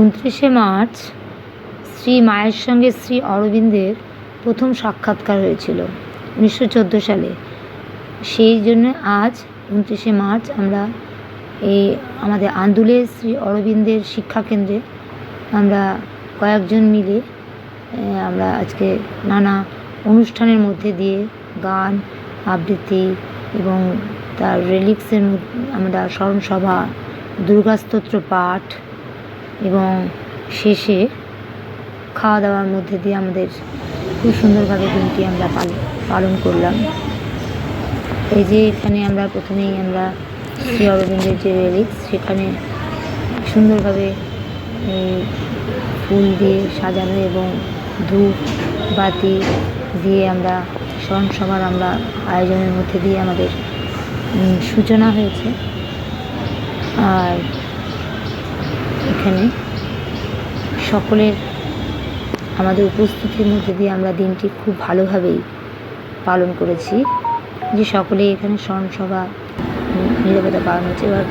উনত্রিশে মার্চ শ্রী মায়ের সঙ্গে শ্রী অরবিন্দের প্রথম সাক্ষাৎকার হয়েছিল, উনিশশো চোদ্দ সালে। সেই জন্য আজ উনত্রিশে মার্চ আমরা এই আমাদের আন্দুলে শ্রী অরবিন্দের শিক্ষাকেন্দ্রে আমরা কয়েকজন মিলে আমরা আজকে নানা অনুষ্ঠানের মধ্যে দিয়ে গান, আবৃত্তি এবং তার রেলিক্সের আমরা স্মরণসভা, দুর্গাস্তোত্র পাঠ এবং শেষে খাওয়া দাওয়ার মধ্যে দিয়ে আমাদের খুব সুন্দরভাবে দিনটি আমরা পাল- পালন করলাম। এই যে এখানে আমরা প্রথমেই আমরা শ্রী অরবিন্দের যে রেলিক্স সেখানে সুন্দরভাবে ফুল দিয়ে সাজানো এবং ধূপ, বাতি দিয়ে আমরা স্মরণসভার আমরা আয়োজনের মধ্যে দিয়ে আমাদের সূচনা হয়েছে। আর এখানে। সকলের আমাদের উপস্থিতির মধ্যে দিয়ে আমরা দিনটি খুব ভালোভাবেই পালন করেছি। যে সকলে এখানে স্মরণসভা, নিরাপত্তা পালন হচ্ছে, এবার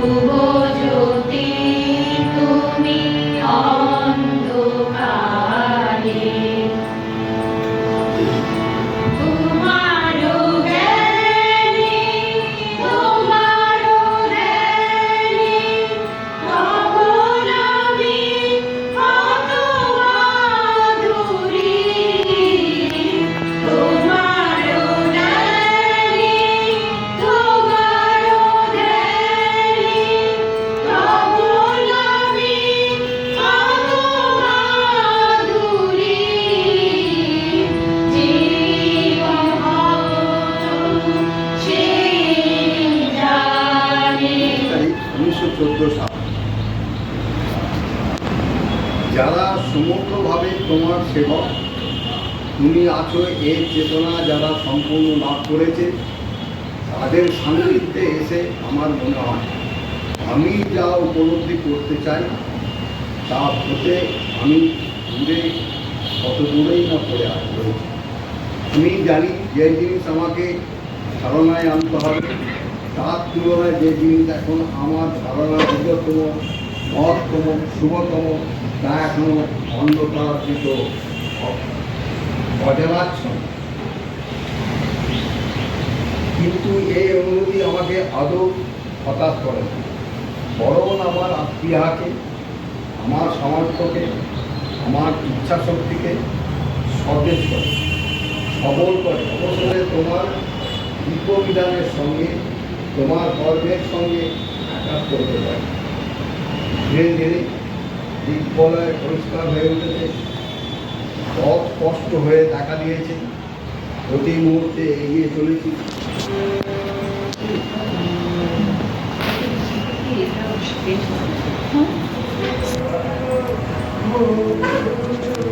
Guru চোদ্দ সাল। যারা সমগ্রভাবে তোমার সেবক, তুমি আছো এর চেতনা যারা সম্পূর্ণ লাভ করেছে, তাদের সান্নিধ্যে এসে আমার মনে হয়, আমি যা উপলব্ধি করতে চাই, তা হতে আমি দূরে, কত দূরেই না করে আসব আমি জানি যে জিনিস আমাকে ধারণায় আনতে হবে। তার তুলনায় যে জিনিস এখন আমার ধারণা দীর্ঘতম মহত্তম, শুভতম, তা এখনও অন্ধকারাকৃত অজানাচ্ছন্ন কিন্তু এই অনুভূতি আমাকে আদৌ হতাশ করে। বরং আমার আত্মীয়াকে, আমার সামর্থ্যকে, আমার ইচ্ছা শক্তিকে সতেজ করে, সবল করে অবসরে তোমার বিপবিধানের সঙ্গে তোমার গর্বের সঙ্গে আঘাত করতে পারে। ধীরে ধীরে দিকবলয় পরিষ্কার হয়ে উঠেছে। পথ স্পষ্ট হয়ে দেখা দিয়েছে। প্রতি মুহূর্তে এগিয়ে চলেছি। ভাস্কর্যি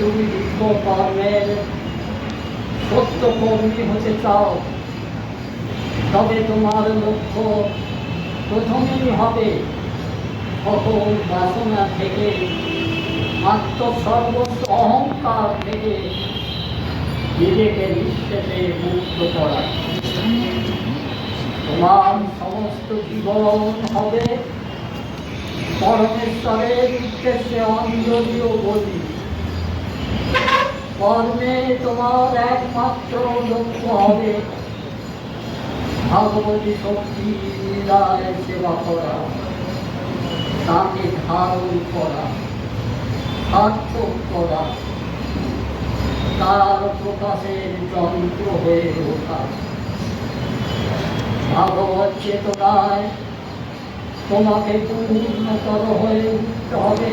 তুমি বিশ্বকর্মের সত্য কর্মী হতে চাও। তবে তোমার লক্ষ্য প্রথমেই হবে সকল বাসনা থেকে, আত্মসর্বস্ব অহংকার থেকে নিজেকে নিঃশেষে মুক্ত করা। তোমার সমস্ত জীবন হবে পরমেশ্বরের উদ্দেশ্যে অঞ্জলি বলি কর্মে তোমার একমাত্র লক্ষ্য হবে। ভগবতী শক্তি লীলায় সেবা করা, তাকে ধারণ করা, সার্থক করা, তার প্রকাশের যন্ত্র হয়ে ওঠা। ভাগবত চেতনায় তোমাকে পূর্ণতর হয়ে উঠতে হবে।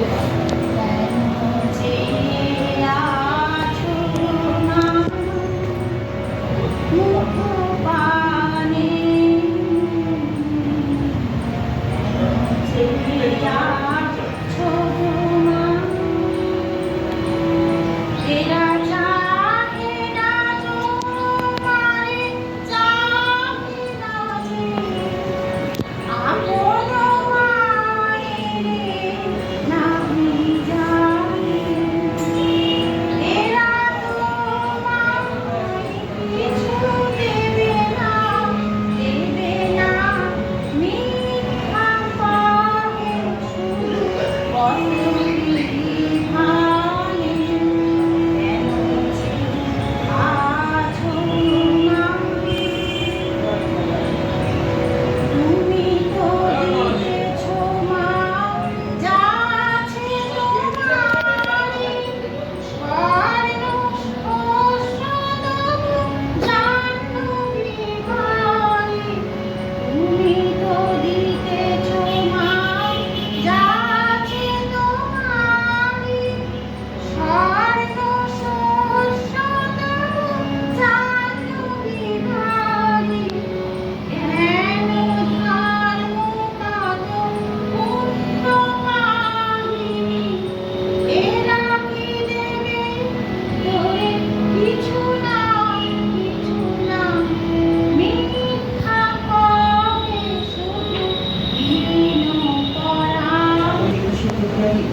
করি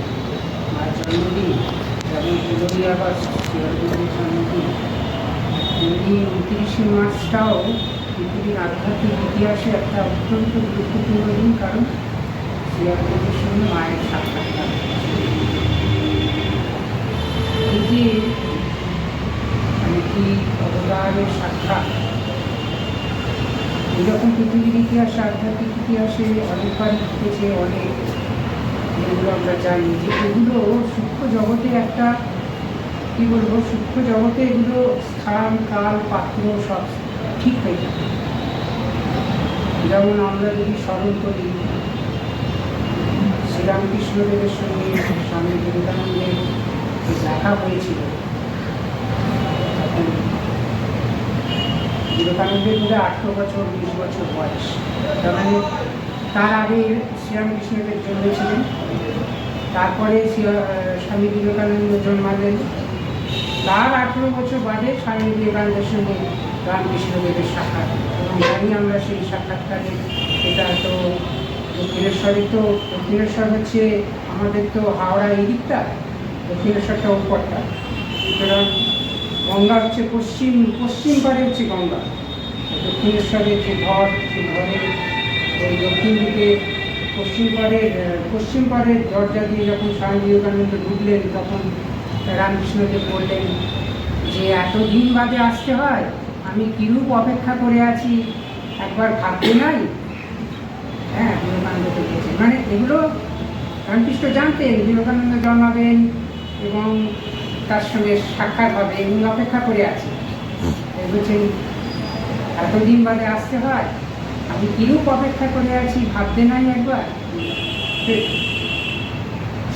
মায়ের জন্মদিন যেমন পনেরোই আগস্ট শিবপুরের জন্মদিন এই উনত্রিশে মার্চটাও পৃথিবীর আধ্যাত্মিক ইতিহাসে একটা অত্যন্ত গুরুত্বপূর্ণ দিন, কারণ শিবপুরের সঙ্গে মায়ের সাক্ষাৎকার এই যে মানে অবদানের সাক্ষাৎ, এরকম পৃথিবীর ইতিহাসে, আধ্যাত্মিক ইতিহাসে অনেকবার ঘটেছে, অনেক যেগুলো আমরা জানি যে এগুলো সূক্ষ্ম জগতে একটা, কী বলব, সূক্ষ্ম জগতে এগুলো স্থান, কাল, পাত্র, সব ঠিক হয়ে থাকে। যেমন আমরা যদি স্মরণ করি শ্রীরামকৃষ্ণদেবের সঙ্গে স্বামী বিবেকানন্দের দেখা হয়েছিল বিবেকানন্দের বোধ আঠেরো বছর, বিশ বছর বয়স। তার মানে তার আগে শ্রীরামকৃষ্ণদেব জন্মেছিলেন তারপরে স্বামী বিবেকানন্দ জন্মালেন। তার আঠেরো বছর বাদে স্বামী বিবেকানন্দের সঙ্গে রামকৃষ্ণদেবের সাক্ষাৎ। এবং জানি আমরা সেই সাক্ষাৎকারে এটা তো দক্ষিণেশ্বরে তো, দক্ষিণেশ্বর হচ্ছে আমাদের তো হাওড়া এই দিকটা, দক্ষিণেশ্বরটা উপরটা। সুতরাং গঙ্গা হচ্ছে পশ্চিম পশ্চিম পারে হচ্ছে গঙ্গা। দক্ষিণেশ্বরের যে ঘর সেই ঘরে ওই দক্ষিণ দিকে পশ্চিম পাড়ের পশ্চিম পাড়ের দরজা দিয়ে যখন স্বামী বিবেকানন্দ ঢুকলেন তখন রামকৃষ্ণকে বললেন যে এতদিন বাদে আসতে হয়। আমি কিরূপ অপেক্ষা করে আছি? একবার ভাবতে নাই? হ্যাঁ বিবেকানন্দ লিখেছেন মানে এগুলো রামকৃষ্ণ জানতেন বিবেকানন্দ জন্মাবেন এবং তার সঙ্গে সাক্ষাৎ হবে। এগুলো অপেক্ষা করে আছি বলছেন এতদিন বাদে আসতে হয়? আমি কিরূপ অপেক্ষা করে আছি ভাবতে নাই একবার?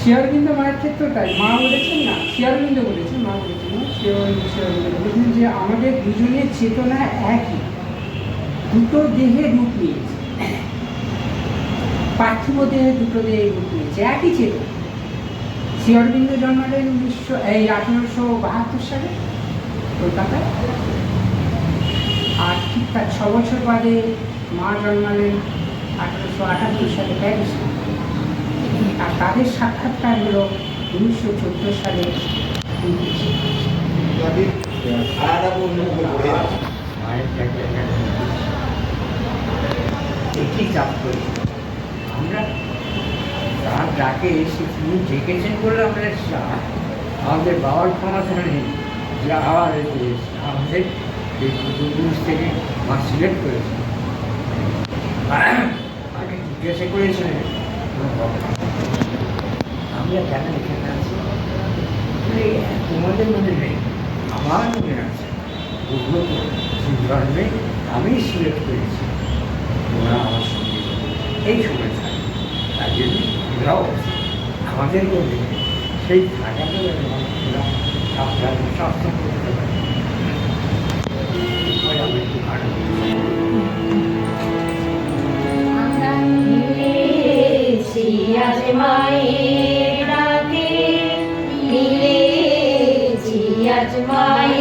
শেয়ারবিন্দু মায়ের ক্ষেত্রেও তাই। মা বলেছেন না শেয়ারবিন্দু বলেছেন, মা বলেছেন শেয়ারবিন্দু শেয়ারবিন্দু বলেছেন যে আমাদের দুজনের চেতনা একই। দুটো দেহে রূপ নিয়েছে। পার্থিব দেহে দুটো দেহে রূপ নিয়েছে, একই চেতনা। শ্রী জন্মালেন উনিশশো, এই আঠেরোশো বাহাত্তর সালে, কলকাতায়। আর ঠিক তার ছ বছর বাদে মা জন্মালেন আঠেরোশো আটাত্তর সালে প্যারিসে। আর তাদের সাক্ষাৎকার হলো উনিশশো চোদ্দ সালে একই চাপ করি। আমরা তার ডাকে এসে তিনি ডেকেছেন বলে আমরা এসেছিলাম। আমাদের বাবার ক্ষমতা নেই যে আবার এসে আমাদের এই থেকে মা সিলেক্ট করেছে আগে জিজ্ঞাসা করেছিলেন। আমরা কেন এখানে আছি? তোমাদের মনে নেই, আমার মনে আছে। পূর্ব জন্মে আমি সিলেক্ট করেছি। ওরা আমার সঙ্গে এই সময় থাকে তার জন্য ওরাও আছে। আমাদেরকেও দেখে সেই যেন আমরা সাবধান সবসময় করতে পারি। আজ মায়ের ডাকে মিলেছি আজ মায়ের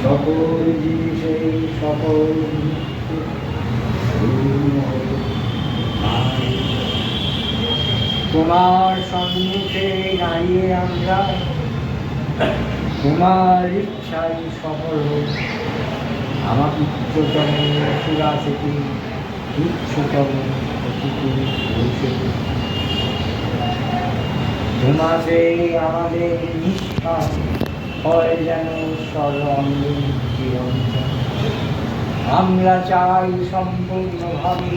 সকল জিনিসে সকল তোমার সম্মুখে দাঁড়িয়ে আমরা তোমার ইচ্ছাই সফল হোক আমার উচ্চতম চূড়া থেকে উচ্চতম তোমাতে আমাদের নিষ্ঠা হয় যেন সর্বাঙ্গ চিরন্তন আমরা চাই সম্পূর্ণভাবে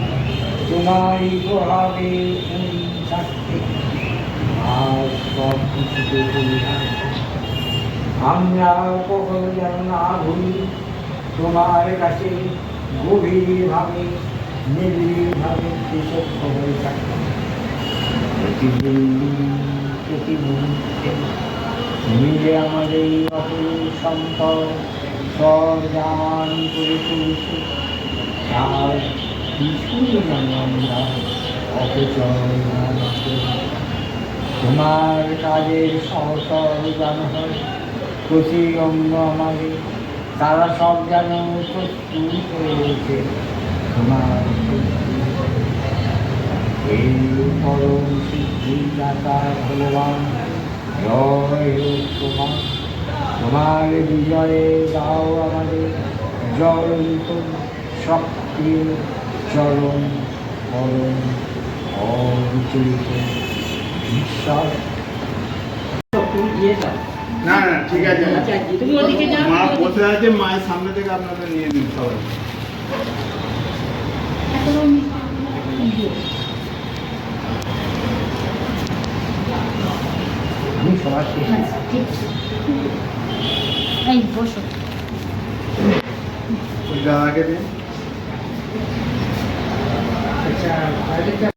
তোমারই প্রভাবে থাকতে। আর সব পরিহার আমরা কখনো যেন না ভুলি, তোমার কাছে গভীরভাবে, নিবিড়ভাবে কৃতজ্ঞ হয়ে থাকতে। প্রতিদিন প্রতি মুহূর্তে তুমি যে আমাদের এই অপরূপ সম্পদ সব দান করে তুলছে তার কিছুই যেন আমরা অপচয় না। তোমার কাজের সহসর যেন হয় প্রতি অঙ্গ আমাদের, তারা সব যেন প্রস্তুত হয়েছে তোমার এই পরম সিদ্ধিদাতা ভগবান জয় তোমার তোমার বিজয়ে দাও আমাদের জ্বলন্ত শক্তি চরম পরম অবিচলিত বিশ্বাস না না ঠিক আছে। যাও। মা বসে আছে মায়ের সামনে থেকে আপনাদের নিয়ে নিন সবাই। শেষে ঠিক। এই বসো। দাদাকে দিন